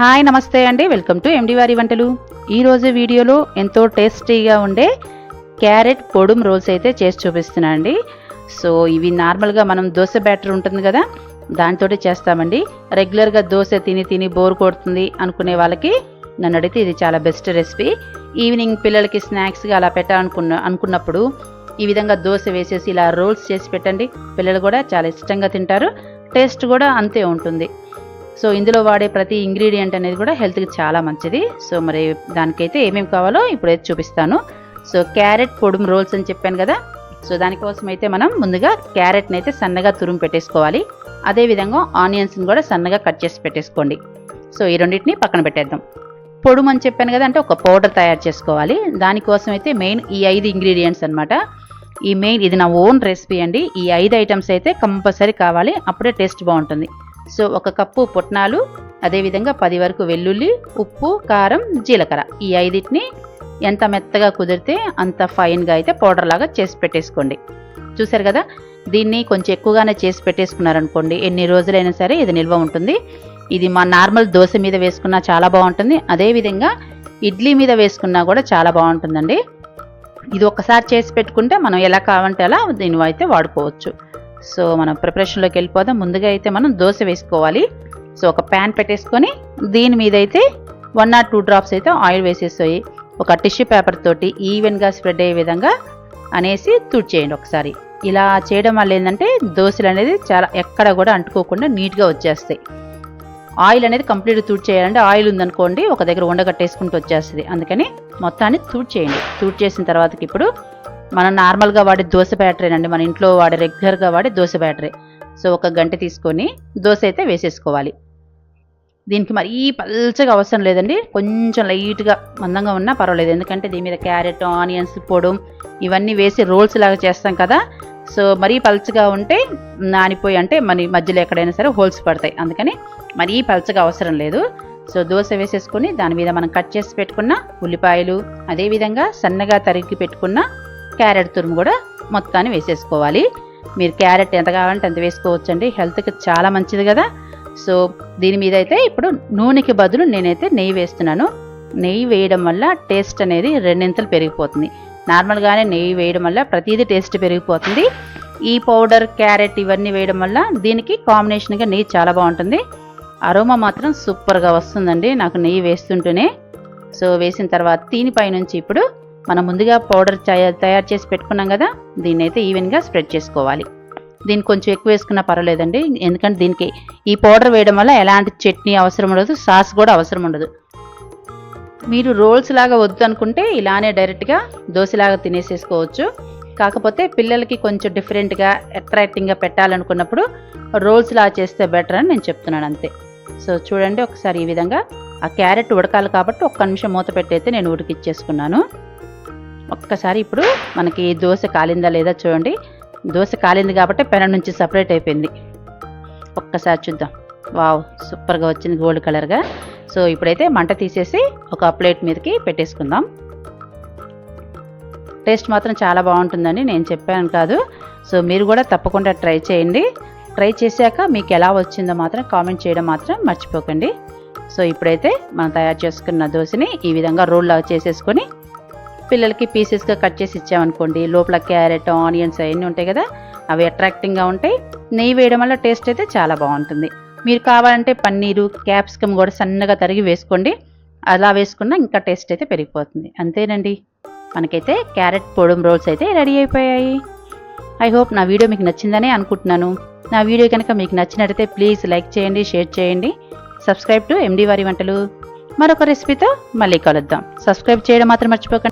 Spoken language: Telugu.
హాయ్ నమస్తే అండి. వెల్కమ్ టు ఎండి వారి వంటలు. ఈరోజు వీడియోలో ఎంతో టేస్టీగా ఉండే క్యారెట్ పొడుం రోల్స్ అయితే చేసి చూపిస్తున్నా అండి. సో ఇవి నార్మల్గా మనం దోశ బ్యాటర్ ఉంటుంది కదా దాంతో చేస్తామండి. రెగ్యులర్గా దోశ తిని తిని బోర్ కొడుతుంది అనుకునే వాళ్ళకి నన్ను అడిగితే ఇది చాలా బెస్ట్ రెసిపీ. ఈవినింగ్ పిల్లలకి స్నాక్స్గా అలా పెట్టాలనుకున్న అనుకున్నప్పుడు ఈ విధంగా దోశ వేసేసి ఇలా రోల్స్ చేసి పెట్టండి. పిల్లలు కూడా చాలా ఇష్టంగా తింటారు. టేస్ట్ కూడా అంతే ఉంటుంది. సో ఇందులో వాడే ప్రతి ఇంగ్రీడియంట్ అనేది కూడా హెల్త్కి చాలా మంచిది. సో మరి దానికైతే ఏమేమి కావాలో ఇప్పుడైతే చూపిస్తాను. సో క్యారెట్ పొడుము రోల్స్ అని చెప్పాను కదా. సో దానికోసం అయితే మనం ముందుగా క్యారెట్ని అయితే సన్నగా తురుము పెట్టేసుకోవాలి. అదేవిధంగా ఆనియన్స్ని కూడా సన్నగా కట్ చేసి పెట్టేసుకోండి. సో ఈ రెండింటిని పక్కన పెట్టేద్దాం. పొడుము అని చెప్పాను కదా అంటే ఒక పౌడర్ తయారు చేసుకోవాలి. దానికోసం అయితే మెయిన్ ఈ ఐదు ఇంగ్రీడియంట్స్ అన్నమాట. ఈ మెయిన్ ఇది నా ఓన్ రెసిపీ అండి. ఈ ఐదు ఐటమ్స్ అయితే కంపల్సరీ కావాలి. అప్పుడే టేస్ట్ బాగుంటుంది. సో ఒక కప్పు పుట్నాలు అదేవిధంగా పది వరకు వెల్లుల్లి ఉప్పు కారం జీలకర్ర. ఈ ఐదిటిని ఎంత మెత్తగా కుదిరితే అంత ఫైన్గా అయితే పౌడర్ లాగా చేసి పెట్టేసుకోండి. చూసారు కదా? దీన్ని కొంచెం ఎక్కువగానే చేసి పెట్టేసుకున్నారనుకోండి ఎన్ని రోజులైనా సరే ఇది నిల్వ ఉంటుంది. ఇది మా నార్మల్ దోశ మీద వేసుకున్నా చాలా బాగుంటుంది. అదేవిధంగా ఇడ్లీ మీద వేసుకున్నా కూడా చాలా బాగుంటుందండి. ఇది ఒకసారి చేసి పెట్టుకుంటే మనం ఎలా కావాలంటే అలా దీని అయితే వాడుకోవచ్చు. సో మనం ప్రిపరేషన్లోకి వెళ్ళిపోదాం. ముందుగా అయితే మనం దోశ వేసుకోవాలి. సో ఒక ప్యాన్ పెట్టేసుకొని దీని మీద అయితే వన్ ఆర్ టూ డ్రాప్స్ అయితే ఆయిల్ వేసేస్తాయి ఒక టిష్యూ పేపర్ తోటి ఈవెన్గా స్ప్రెడ్ అయ్యే విధంగా అనేసి తుడిచేయండి ఒకసారి. ఇలా చేయడం వల్ల ఏంటంటే దోశలు అనేది చాలా ఎక్కడ కూడా అంటుకోకుండా నీట్గా వచ్చేస్తాయి. ఆయిల్ అనేది కంప్లీట్ తూడ్ చేయాలంటే ఆయిల్ ఉందనుకోండి ఒక దగ్గర ఉండగట్టేసుకుంటూ వచ్చేస్తుంది. అందుకని మొత్తాన్ని తూడ్ చేయండి తూడ్ చేసిన తర్వాతకి ఇప్పుడు మనం నార్మల్గా వాడే దోశ బ్యాటరీ అండి మన ఇంట్లో వాడే రెగ్యులర్గా వాడే దోశ బ్యాటరీ సో ఒక గంట తీసుకొని దోశ అయితే వేసేసుకోవాలి. దీనికి మరీ పల్చగా అవసరం లేదండి. కొంచెం లైట్గా మందంగా ఉన్నా పర్వాలేదు. ఎందుకంటే దీని మీద క్యారెట్ ఆనియన్స్ పొడం ఇవన్నీ వేసి రోల్స్ లాగా చేస్తాం కదా. సో మరీ పల్చగా ఉంటే నానిపోయి అంటే మన మధ్యలో ఎక్కడైనా సరే హోల్స్ పడతాయి. అందుకని మరీ పల్చగా అవసరం లేదు. సో దోశ వేసేసుకొని దాని మీద మనం కట్ చేసి పెట్టుకున్న ఉల్లిపాయలు అదేవిధంగా సన్నగా తరిగి పెట్టుకున్న క్యారెట్ తురుము కూడా మొత్తాన్ని వేసేసుకోవాలి. మీరు క్యారెట్ ఎంత కావాలంటే అంత వేసుకోవచ్చండి. హెల్త్కి చాలా మంచిది కదా. సో దీని మీద అయితే ఇప్పుడు నూనెకి బదులు నేనైతే నెయ్యి వేస్తున్నాను. నెయ్యి వేయడం వల్ల టేస్ట్ అనేది రెండింతలు పెరిగిపోతుంది. నార్మల్గానే నెయ్యి వేయడం వల్ల ప్రతిదీ టేస్ట్ పెరిగిపోతుంది. ఈ పౌడర్ క్యారెట్ ఇవన్నీ వేయడం వల్ల దీనికి కాంబినేషన్గా నెయ్యి చాలా బాగుంటుంది. అరోమా మాత్రం సూపర్గా వస్తుందండి నాకు నెయ్యి వేస్తుంటేనే. సో వేసిన తర్వాత దీనిపై నుంచి ఇప్పుడు మనం ముందుగా పౌడర్ తయారు చేసి పెట్టుకున్నాం కదా దీన్ని అయితే ఈవెన్గా స్ప్రెడ్ చేసుకోవాలి. దీన్ని కొంచెం ఎక్కువ వేసుకున్నా పర్వాలేదండి. ఎందుకంటే దీనికి ఈ పౌడర్ వేయడం వల్ల ఎలాంటి చట్నీ అవసరం ఉండదు సాస్ కూడా అవసరం ఉండదు. మీరు రోల్స్ లాగా వద్దు అనుకుంటే ఇలానే డైరెక్ట్గా దోశలాగా తినేసేసుకోవచ్చు. కాకపోతే పిల్లలకి కొంచెం డిఫరెంట్గా అట్రాక్టింగ్గా పెట్టాలనుకున్నప్పుడు రోల్స్ లాగా చేస్తే బెటర్ అని నేను చెప్తున్నాను అంతే. సో చూడండి ఒకసారి ఈ విధంగా ఆ క్యారెట్ ఉడకాలి కాబట్టి ఒక్క నిమిషం మూత పెట్టయితే నేను ఉడికిచ్చేసుకున్నాను. ఒక్కసారి ఇప్పుడు మనకి దోశ కాలిందా లేదా చూడండి. దోశ కాలింది కాబట్టి పెన నుంచి సపరేట్ అయిపోయింది. ఒక్కసారి చూద్దాం. వావ్ సూపర్గా వచ్చింది గోల్డ్ కలర్గా సో ఇప్పుడైతే మంట తీసేసి ఒక ప్లేట్ మీదకి పెట్టేసుకుందాం. టేస్ట్ మాత్రం చాలా బాగుంటుందని నేను చెప్పాను కాదు. సో మీరు కూడా తప్పకుండా ట్రై చేయండి. ట్రై చేశాక మీకు ఎలా వచ్చిందో మాత్రం కామెంట్ చేయడం మాత్రం మర్చిపోకండి. సో ఇప్పుడైతే మనం తయారు చేసుకున్న దోశని ఈ విధంగా రోల్లా చేసేసుకొని పిల్లలకి పీసెస్గా కట్ చేసి ఇచ్చామనుకోండి లోపల క్యారెట్ ఆనియన్స్ అవన్నీ ఉంటాయి కదా అవి అట్రాక్టింగ్గా ఉంటాయి. నెయ్యి వేయడం వల్ల టేస్ట్ అయితే చాలా బాగుంటుంది. మీరు కావాలంటే పన్నీరు క్యాప్సికమ్ కూడా సన్నగా తరిగి వేసుకోండి. అలా వేసుకున్నా ఇంకా టేస్ట్ అయితే పెరిగిపోతుంది. అంతేనండి. మనకైతే క్యారెట్ పొడుం రోల్స్ అయితే రెడీ అయిపోయాయి. ఐ హోప్ నా వీడియో మీకు నచ్చిందనే అనుకుంటున్నాను. నా వీడియో కనుక మీకు నచ్చినట్టయితే ప్లీజ్ లైక్ చేయండి షేర్ చేయండి. సబ్స్క్రైబ్ టు ఎండి వారి వంటలు. మరొక రెసిపీతో మళ్ళీ కలుద్దాం. సబ్స్క్రైబ్ చేయడం మాత్రం మర్చిపోకండి.